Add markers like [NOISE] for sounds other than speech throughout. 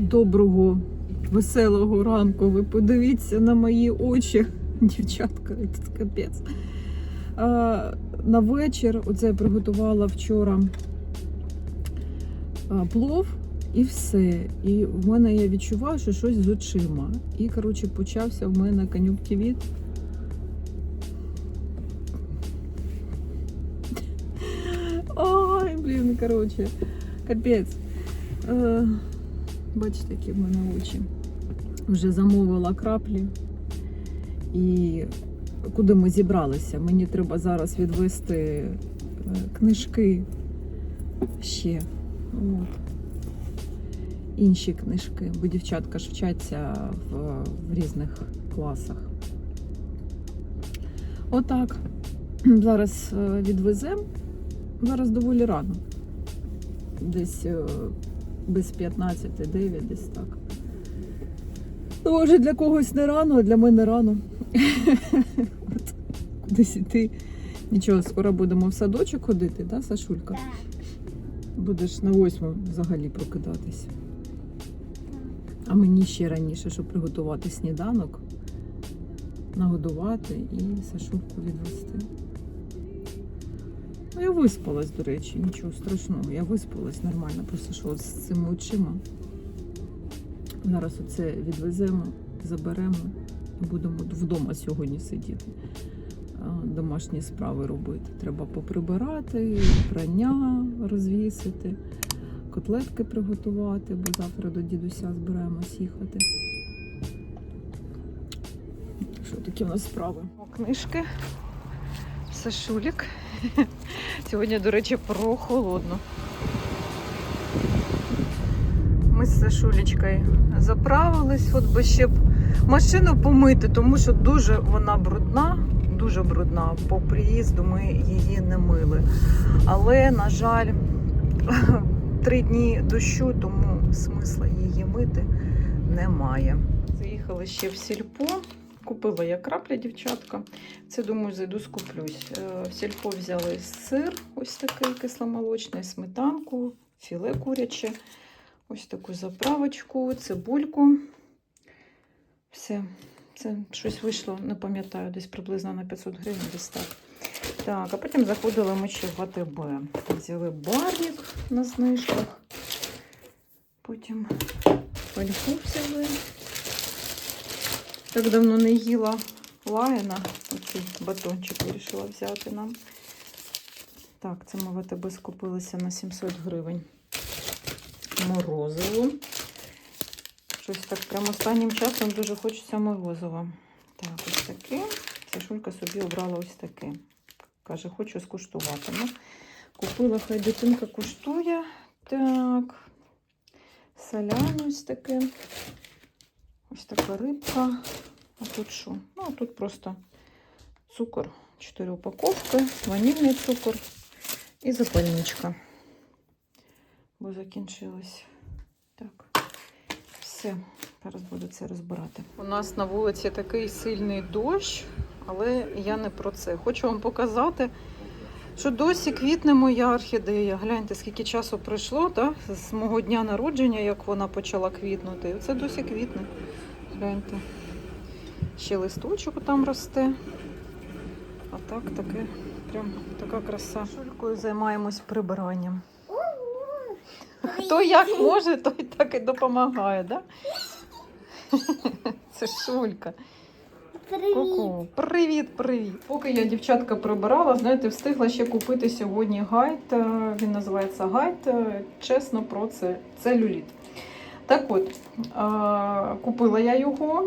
Доброго, веселого ранку. Ви подивіться на мої очі, [LAUGHS] дівчатка, це капець. На вечір, оце я приготувала вчора плов і все. І в мене я відчуваю, що щось з очима. І, коротше, почався в мене кон'юнктивіт. [LAUGHS] Ой, блін, коротше, капець. Бачите, які в мене очі. Вже замовила краплі. І куди ми зібралися? Мені треба зараз відвести е, книжки ще. От. Інші книжки, бо дівчатка ж вчаться в, в різних класах. Отак. [CLEARS THROAT] Зараз е, відвеземо. Зараз доволі рано. Десь е, без 15, 9, десь так. Ну, може, для когось не рано, а для мене рано. От, [LAUGHS] Кудись іти. Нічого, скоро будемо в садочок ходити, да, Сашулька? Будеш на восьму взагалі прокидатись. А мені ще раніше, щоб приготувати сніданок, нагодувати і Сашульку відвести. Ну, я виспалась, до речі, нічого страшного. Я виспалась нормально, просто що з цими очима. Зараз оце відвеземо, заберемо і будемо вдома сьогодні сидіти. Домашні справи робити. Треба поприбирати, прання розвісити, котлетки приготувати, бо завтра до дідуся збираємось їхати. Що такі в нас справи? Книжки. Сашулік. Сьогодні, до речі, прохолодно. Ми з Сашулечкою заправились, от би ще б машину помити, тому що дуже вона брудна, дуже брудна. По приїзду ми її не мили. Але, на жаль, [LAUGHS] три дні дощу, тому смисла її мити немає. Заїхали ще в сільпо. Купила я крапля, дівчатка. Це, думаю, зайду скуплюсь. Е, В сільпо взяли сир, ось такий кисломолочний, сметанку, філе куряче, ось таку заправочку, цибульку. Все. Це щось вийшло, не пам'ятаю, десь приблизно на 500 гривень, десь так. Так, а потім заходили ми ще в АТБ. Взяли барник на знижках. Потім фольгу взяли. Так давно не їла лайна. Оцей батончик вирішила взяти нам. Так, це ми в скупилися на 700 гривень. Морозиво. Щось так прямо останнім часом дуже хочеться морозива. Так, ось таке. Сашулька собі обрала ось таке. Каже, хочу скуштувати. Ну, купила, хай дитинка куштує. Так. Салями ось таке. Ось така рибка. А тут що? Ну, а тут просто цукор. 4 упаковки, ванільний цукор і запальничка. Бо закінчилось. Так. Все, зараз буду це розбирати. У нас на вулиці такий сильний дощ, але я не про це. Хочу вам показати, що досі квітне моя орхідея. Гляньте, скільки часу пройшло, так? з мого дня народження, як вона почала квітнути. Це досі квітне. Гляньте. Ще листочок там росте. А так таке, прям така краса. Шулькою займаємось прибиранням. Хто як може, той так і допомагає, да? Це Шулька. Ку-ку. Привіт, привіт. Поки я дівчатка прибирала, знаєте, встигла ще купити сьогодні гайд. е, Він називається гайд. е, Чесно про це целюліт. Так от, купила я його.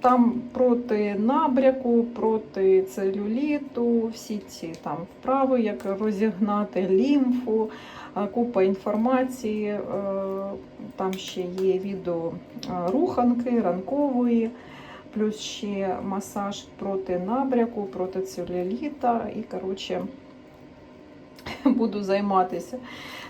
Там проти набряку, проти целюліту, всі ці там вправи, як розігнати лімфу, а, купа інформації. е, Там ще є відео е, руханки, ранкової, плюс ще масаж проти набряку, проти целюліта. І, коротше, [LAUGHS] буду займатися.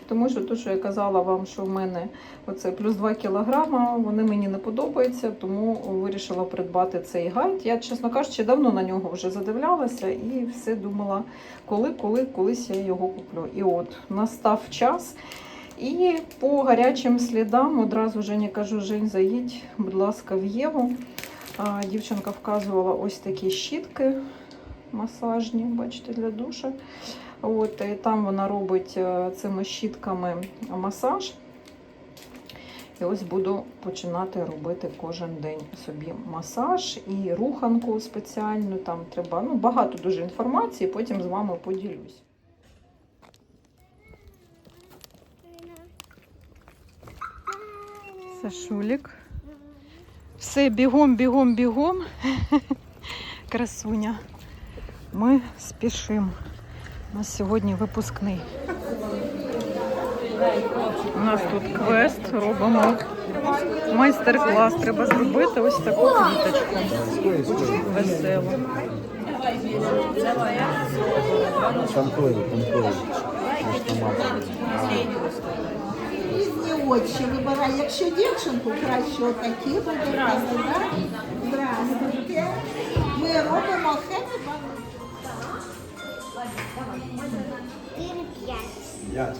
Тому що те, що я казала вам, що в мене оце плюс 2 кілограма, вони мені не подобаються, тому вирішила придбати цей гайд. Я, чесно кажучи, давно на нього вже задивлялася і все думала, коли, коли, колись я його куплю. І от настав час. І по гарячим слідам одразу Жені кажу, Жень, заїдь, будь ласка, в Єву. Дівчинка вказувала ось такі щітки масажні, бачите, для душа. От, і там вона робить е, цими щітками масаж. І ось буду починати робити кожен день собі масаж і руханку спеціальну. Там треба ну, багато дуже інформації, потім з вами поділюсь. Сашулік. Все, бігом, бігом, бігом. [LAUGHS] Красуня. Ми спішимо. У нас сьогодні випускний. У нас тут квест, робимо майстер-клас. Треба зробити ось таку квіточку. Клей, там клей. Очі вибирай. Якщо дівчинку, краще отакі буде. Да? Здравствуйте. Ми робимо хеппі П'ять.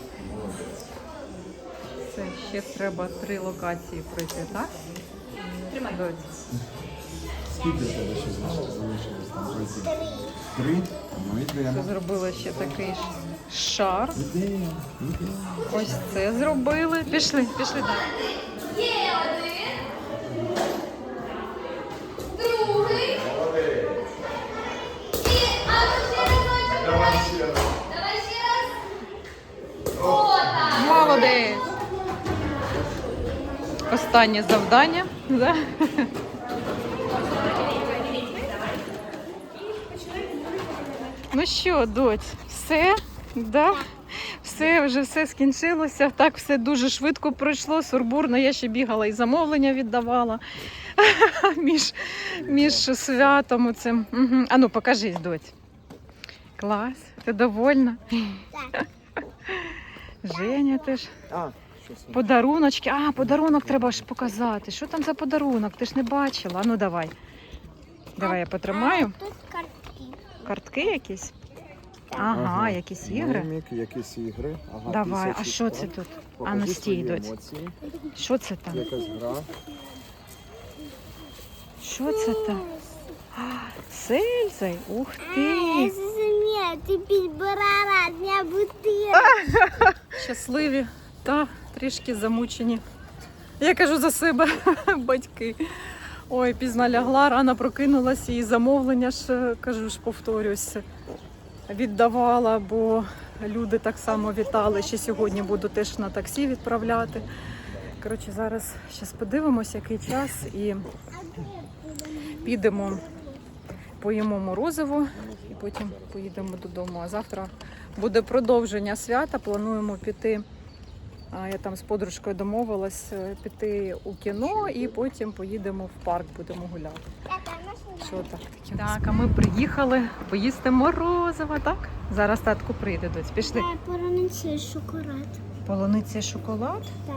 Це ще треба три локації пройти, так? Доць. Скільки тебе ще залишилось там пройти? Три. Ну йдемо. Це зробили ще такий ж шар. Ось це зробили. Пішли, пішли далі. Є один. Другий. А ще. Раз. Давай ще так. Молодець! Останнє завдання. Да? Ну що, доць, все? Да? Все, вже все скінчилося. Так все дуже швидко пройшло. Сурбурно. Я ще бігала і замовлення віддавала [LAUGHS] між, між святом. Оцим. Угу. А ну покажись, доць. Клас. Ти довольна? [LAUGHS] Женя теж. А. Подаруночки. А, подарунок треба ж показати. Що там за подарунок? Ти ж не бачила. А Ну давай. Давай я потримаю. Тут картки. Картки якісь? Ага, Ага. якісь ігри. Мімік, якісь ігри. Ага, Давай, а що це тут? А ну стій, доць. Що це там? Якась гра. Що це там? А, Сельзай, ух ти! Ти підбирала для бутилок. [LAUGHS] Щасливі та трішки замучені. Я кажу за себе, [LAUGHS] батьки. Ой, пізно лягла, рано прокинулася і замовлення ж, е, кажу ж, повторююся. Віддавала, бо люди так само вітали. Ще сьогодні буду теж на таксі відправляти. Коротше, зараз ще подивимося, який час, і підемо, поїмо морозиво і потім поїдемо додому. А завтра буде продовження свята. Плануємо піти. Я там з подружкою домовилась е, піти у кіно і потім поїдемо в парк, будемо гуляти. Що так таке? Так, а ми приїхали поїсти морозиво, так? Зараз татку прийде доць. Пішли. Пораниться шоколад. Полуниця і шоколад? Так.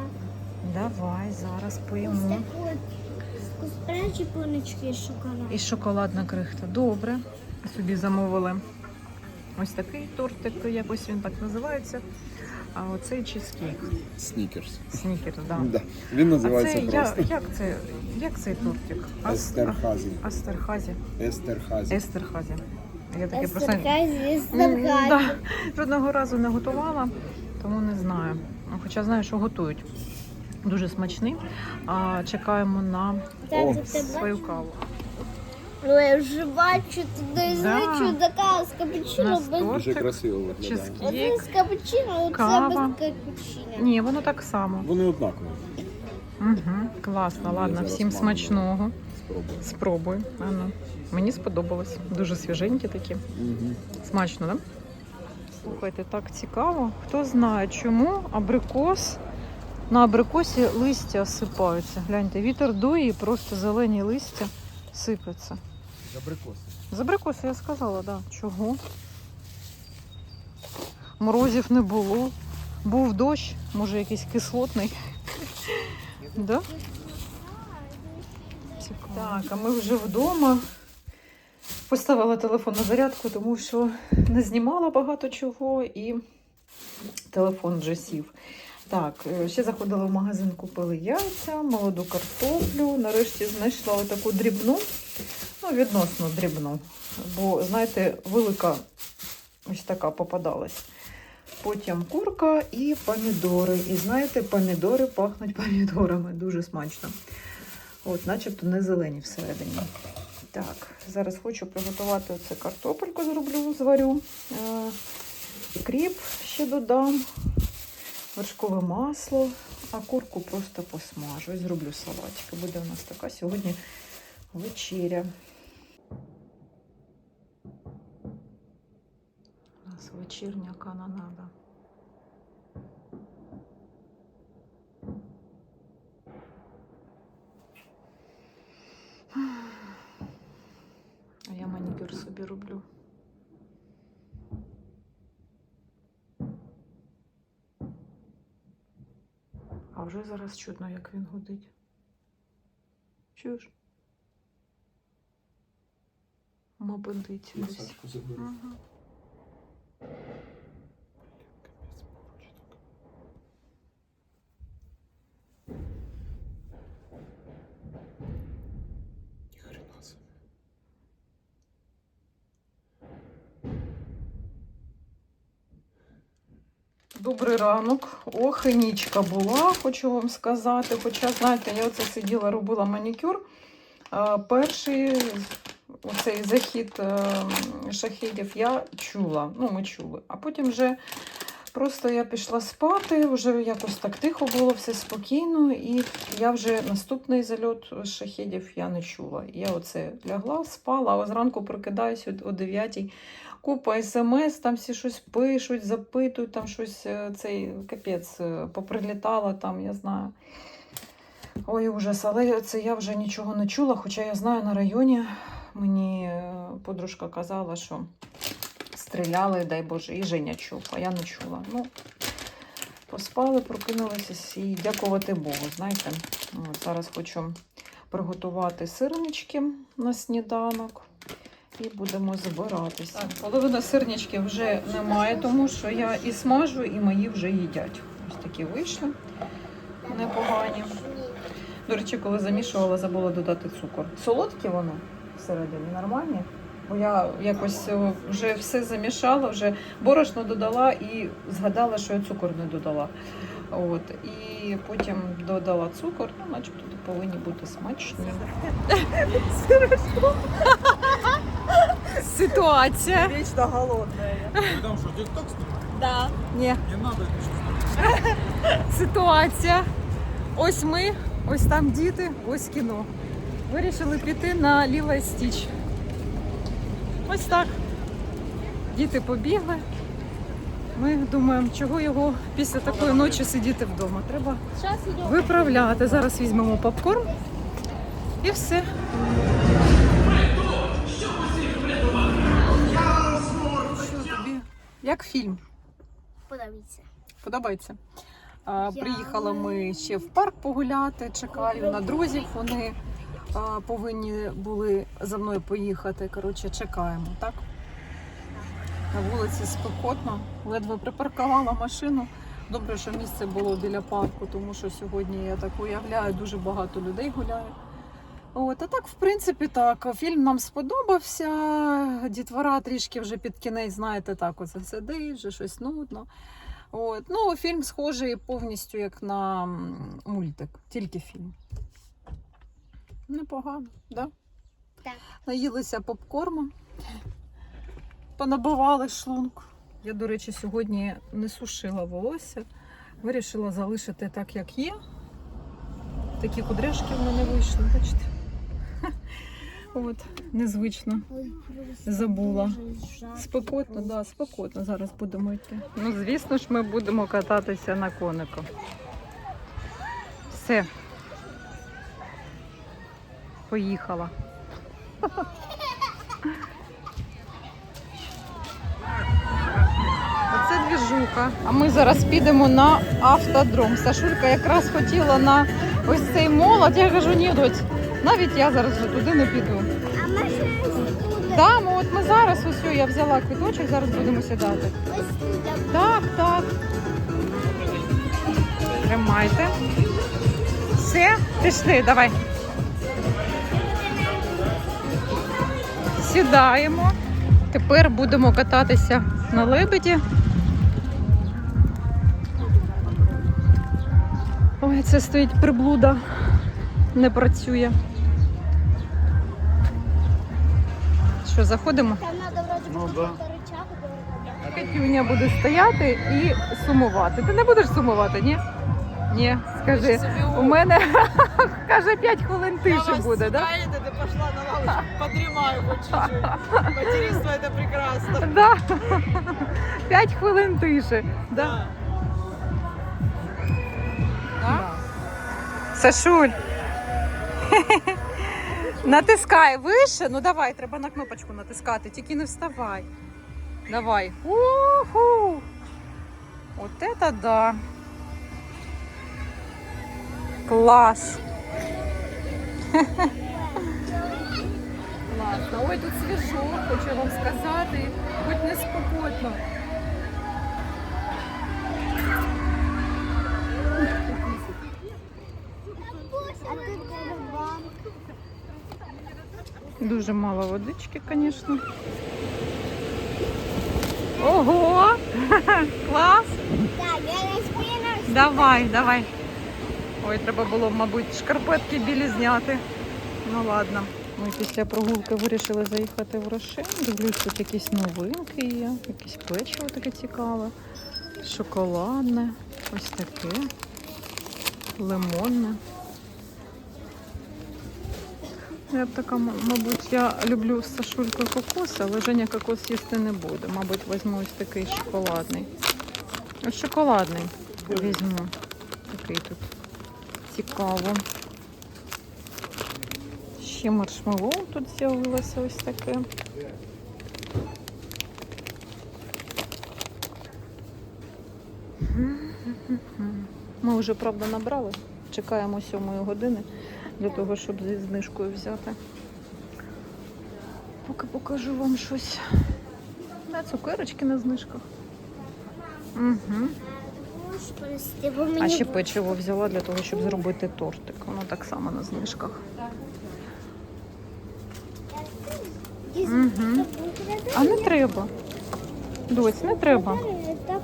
Давай, зараз Ось поїмо. справді понички шоколад. І шоколадна крихта. Добре. Собі замовили ось такий тортик, якось він так називається. А оцей чизкейк. Снікерс. Снікер. Да. Да. Він А називається це я, як це? Як цей тортик? Ас- Естерхазі. Астерхазі. Естерхазі. Естерхазі. Я таке просто М, да. жодного разу не готувала, тому не знаю. Ну, Хоча знаю, що готують. Дуже смачний. А чекаємо на О, свою каву. Ну, бачу, туди Да. звичайно така з У капучино нас без... Дуже красиво виглядає. чизкейк. Оце з капучино, оце Кава. без капучино. Ні, воно так само. Вони однакові. Угу, класно, ладно, зараз всім маму смачного. Спробую. Спробуй. Ану. Мені сподобалось. Дуже свіженькі такі. Угу. Смачно, так? Да? Слухайте, так цікаво. Хто знає, чому абрикос на абрикосі листя осипаються. Гляньте, вітер дує і просто зелені листя сипляться. Абрикоси. З абрикоси я сказала, так. Да. Чого? Морозів не було. Був дощ, може якийсь кислотний. Да? Так, а ми вже вдома. Поставила телефон на зарядку, тому що не знімала багато чого і телефон вже сів. Так, е, ще заходила в магазин, купили яйця, молоду картоплю. Нарешті знайшла отаку дрібну, ну, відносно дрібну. Бо, знаєте, велика ось така попадалась. Потім курка і помідори. І знаєте, помідори пахнуть [LAUGHS] помідорами. Дуже смачно. От, начебто не зелені всередині. Так, зараз хочу приготувати оце картопельку, зроблю, зварю. Е, кріп ще додам, вершкове масло, а курку просто посмажу і зроблю салатик. Буде у нас така сьогодні вечеря. Нас вечірня канонада. А я манікюр собі роблю. А вже зараз чутно, як він гудить. Чуєш? Мабуть, десь. Добрий ранок. Ох, і нічка була, хочу вам сказати. Хоча, знаєте, я оце сиділа, робила манікюр. Перший оцей захід е, шахідів я чула. Ну, ми чули. А потім вже просто я пішла спати, вже якось так тихо було, все спокійно. І я вже наступний зальот шахідів я не чула. Я оце лягла, спала, а зранку прокидаюся о 9 Купа смс, там всі щось пишуть, запитують, там щось е, цей капець е, поприлітало, там, я знаю. Ой, ужас, але це я вже нічого не чула, хоча я знаю на районі. Мені е, подружка казала, що стріляли, дай Боже, і Женя чув, а я не чула. Ну, поспали, прокинулися і дякувати Богу, знаєте. Зараз хочу приготувати сирнички на сніданок. І будемо збиратися. Так, половина сирнички вже немає, тому що я і смажу, і мої вже їдять. Ось такі вийшли непогані. До речі, коли замішувала, забула додати цукор. Солодкі воно всередині нормальні. Бо я якось е, вже все замішала, вже борошно додала і згадала, що я цукор не додала. От, і потім додала цукор, ну, начебто повинні бути смачні. [LAUGHS] Ситуація. Вечно голодная. Ты там что, тикток снимаешь? Да. Ні. Не надо это. Ситуація. Ось ми, ось там діти, ось кіно. Вирішили піти на Ліла Стіч. Ось так. Діти побігли. Ми думаємо, чого його після такої ночі сидіти вдома. Треба виправляти. Зараз візьмемо попкорн і все. Як фільм? Подивіться. Подобається. А, Приїхали ми ще в парк погуляти. Чекаю на друзів. Вони а, повинні були за мною поїхати. Коротше, чекаємо, так? На вулиці спекотно, ледве припаркувала машину. Добре, що місце було біля парку, тому що сьогодні я так уявляю, дуже багато людей гуляє. От, а так, в принципі, так. Фільм нам сподобався. Дітвора трішки вже під кінець, знаєте, так оце сидить, вже щось нудно. От. Ну, фільм схожий повністю як на мультик, тільки фільм. Непогано, да? Так. Наїлися попкормом, понабивали шлунок. Я, до речі, сьогодні не сушила волосся. Вирішила залишити так, як є. Такі кудряшки в мене вийшли, бачите? От, незвично. Забула. Спекотно, да, спекотно. Зараз будемо йти. Ну, звісно ж, ми будемо кататися на конику. Все. Поїхала. Оце двіжуха. А ми зараз підемо на автодром. Сашулька якраз хотіла на ось цей молот. Я кажу, ні, доць, навіть я зараз вже туди не піду. А ми ще тут. Так, ну от ми зараз ось я взяла квиточок, зараз будемо сідати. Ось тут. Так, так. Тримайте. Все, пішли, давай. Сідаємо. Тепер будемо кататися на лебеді. Ой, це стоїть приблуда Не працює. Що, заходимо? Там надо вроде Ну бы да. какой-то рычаг дергать. Катюня буде стояти і сумувати. Ти не будеш сумувати, ні? Ні, скажи. У мене [LAUGHS] каже 5 хвилин тиші буде, так? Поедет и пошла на лавочку, подрімаю хоть чуть-чуть. Материнство это прекрасно. [LAUGHS] Да? Да. 5 хвилин тиші. Да. Да. Сашуль. [LAUGHS] Натискай вище. Ну давай, треба на кнопочку натискати, тільки не вставай. Давай. Уху! От это да. Клас. [LAUGHS] Класно. Ой, тут свіжо, хочу вам сказати. Хоч не спокійно. А тут. Дуже мало водички, звісно. Ого! [LAUGHS] Клас! Так, я не спину. Давай, давай. Ой, треба було, мабуть, шкарпетки білі зняти. Ну ладно. Ми після прогулки вирішили заїхати в Рошен. Дивлюсь, тут якісь новинки є, якесь печиво таке цікаве, шоколадне, ось таке, лимонне. Я б така, мабуть, я люблю з Сашулькою кокос, але Женя кокос їсти не буде. Мабуть, візьму ось такий шоколадний. Ось шоколадний візьму. Такий тут цікаво. Ще маршмеллоу тут з'явилося ось таке. Ми вже, правда, набрали. Чекаємо сьомої години для того, щоб зі знижкою взяти. Поки покажу вам щось. Да, цукерочки на знижках. Угу. А ще печиво взяла для того, щоб зробити тортик. Воно так само на знижках. Мгм. А не треба. Доць, не треба. Так,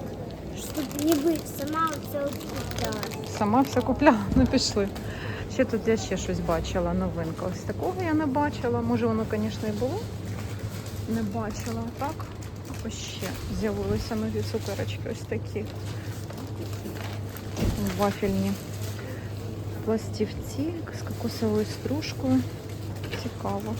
щоб ніби сама це купляла. Сама все купляла, ну пішли. Ще тут я ще щось бачила, новинка. Ось такого я не бачила. Може воно, звісно, і було. Не бачила. Так. Ось ще з'явилися нові цукерочки, ось такі. Вафельні пластівці з кокосовою стружкою. Цікаво.